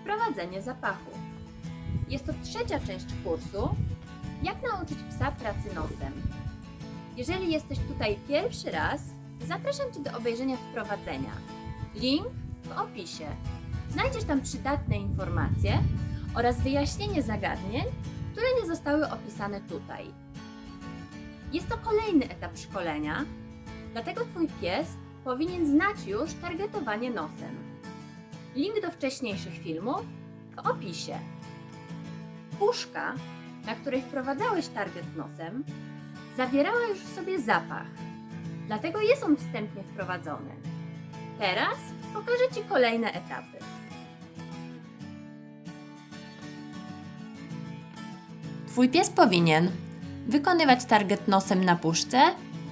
Wprowadzenie zapachu. Jest to trzecia część kursu Jak nauczyć psa pracy nosem. Jeżeli jesteś tutaj pierwszy raz, zapraszam Cię do obejrzenia wprowadzenia. Link w opisie. Znajdziesz tam przydatne informacje oraz wyjaśnienie zagadnień, które nie zostały opisane tutaj. Jest to kolejny etap szkolenia, dlatego Twój pies powinien znać już targetowanie nosem. Link do wcześniejszych filmów w opisie. Puszka, na której wprowadzałeś target nosem, zawierała już w sobie zapach, dlatego jest on wstępnie wprowadzony. Teraz pokażę Ci kolejne etapy. Twój pies powinien wykonywać target nosem na puszce,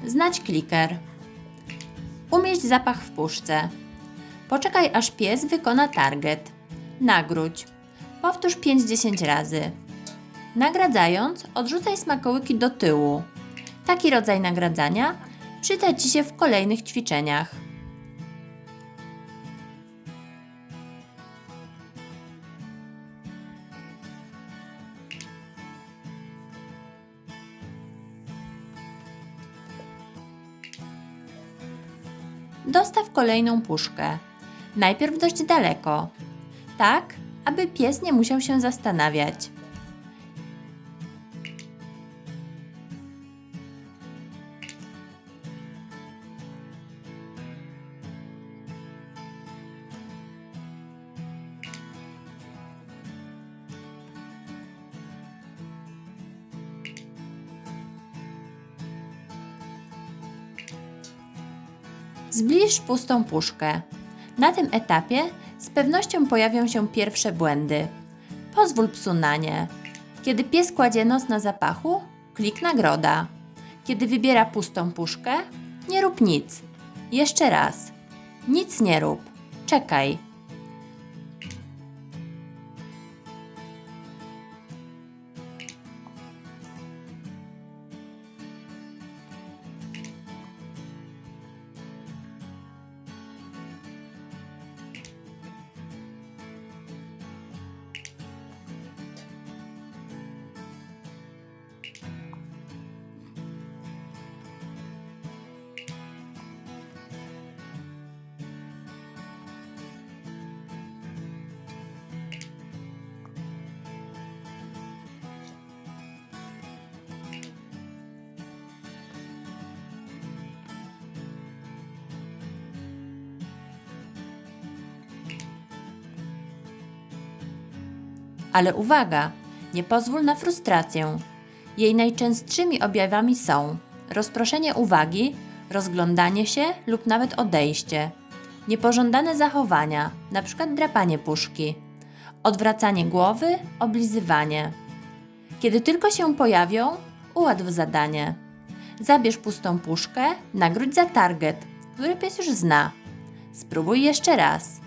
znać kliker, umieść zapach w puszce, poczekaj aż pies wykona target, nagródź, powtórz 5-10 razy. Nagradzając, odrzucaj smakołyki do tyłu. Taki rodzaj nagradzania przyda Ci się w kolejnych ćwiczeniach. Dostaw kolejną puszkę. Najpierw dość daleko, tak aby pies nie musiał się zastanawiać. Zbliż pustą puszkę. Na tym etapie z pewnością pojawią się pierwsze błędy. Pozwól psu na nie. Kiedy pies kładzie nos na zapachu, klik nagroda. Kiedy wybiera pustą puszkę, nie rób nic. Jeszcze raz. Nic nie rób. Czekaj. Ale uwaga, nie pozwól na frustrację. Jej najczęstszymi objawami są rozproszenie uwagi, rozglądanie się lub nawet odejście, niepożądane zachowania, np. drapanie puszki, odwracanie głowy, oblizywanie. Kiedy tylko się pojawią, ułatw zadanie. Zabierz pustą puszkę, nagródź za target, który pies już zna. Spróbuj jeszcze raz.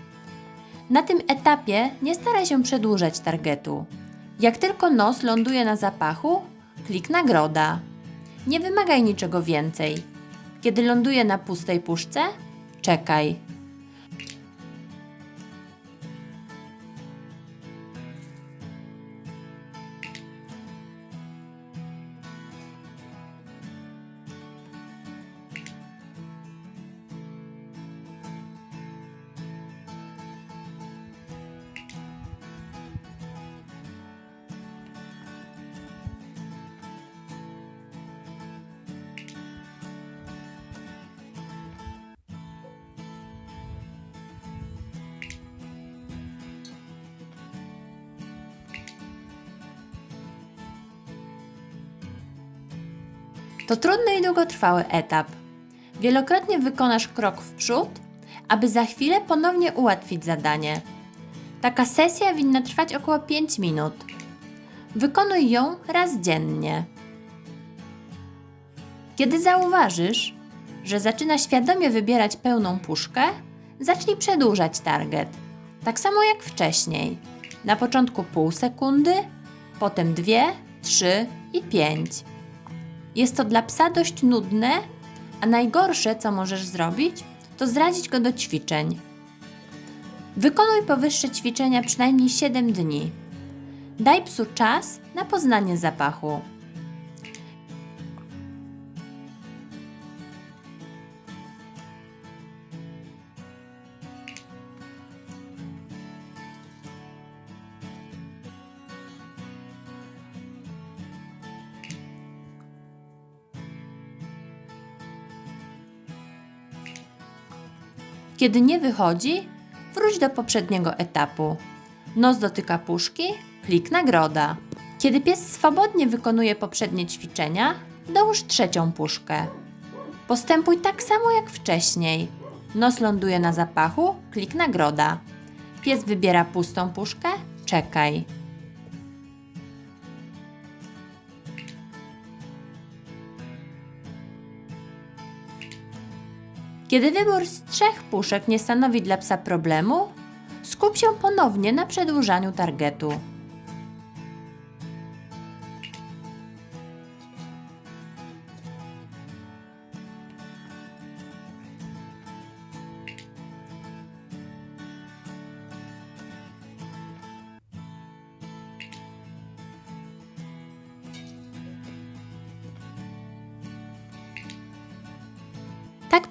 Na tym etapie nie staraj się przedłużać targetu. Jak tylko nos ląduje na zapachu, klik nagroda. Nie wymagaj niczego więcej. Kiedy ląduje na pustej puszce, czekaj. To trudny i długotrwały etap. Wielokrotnie wykonasz krok w przód, aby za chwilę ponownie ułatwić zadanie. Taka sesja winna trwać około 5 minut. Wykonuj ją raz dziennie. Kiedy zauważysz, że zaczyna świadomie wybierać pełną puszkę, zacznij przedłużać target. Tak samo jak wcześniej. Na początku pół sekundy, potem dwie, trzy i pięć. Jest to dla psa dość nudne, a najgorsze, co możesz zrobić, to zrazić go do ćwiczeń. Wykonuj powyższe ćwiczenia przynajmniej 7 dni. Daj psu czas na poznanie zapachu. Kiedy nie wychodzi, wróć do poprzedniego etapu. Nos dotyka puszki, klik nagroda. Kiedy pies swobodnie wykonuje poprzednie ćwiczenia, dołóż trzecią puszkę. Postępuj tak samo jak wcześniej. Nos ląduje na zapachu, klik nagroda. Pies wybiera pustą puszkę, czekaj. Kiedy wybór z trzech puszek nie stanowi dla psa problemu, skup się ponownie na przedłużaniu targetu.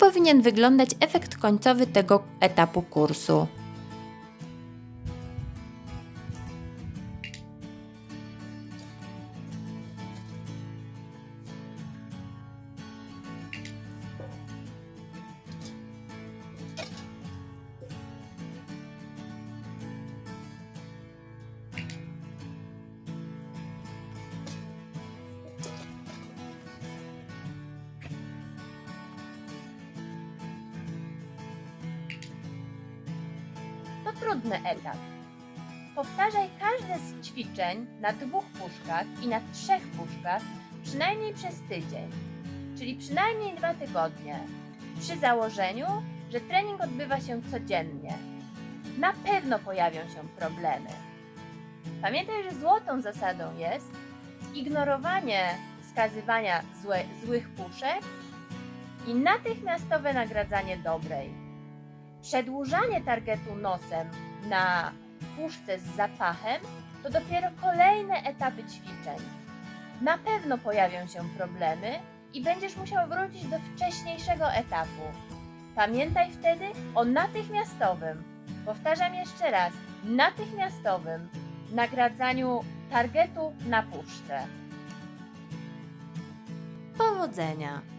Powinien wyglądać efekt końcowy tego etapu kursu. Trudny etap. Powtarzaj każde z ćwiczeń na dwóch puszkach i na trzech puszkach przynajmniej przez tydzień, czyli przynajmniej dwa tygodnie, przy założeniu, że trening odbywa się codziennie. Na pewno pojawią się problemy. Pamiętaj, że złotą zasadą jest ignorowanie wskazywania złe, złych puszek i natychmiastowe nagradzanie dobrej. Przedłużanie targetu nosem na puszce z zapachem to dopiero kolejne etapy ćwiczeń. Na pewno pojawią się problemy i będziesz musiał wrócić do wcześniejszego etapu. Pamiętaj wtedy o natychmiastowym, powtarzam jeszcze raz, natychmiastowym nagradzaniu targetu na puszce. Powodzenia!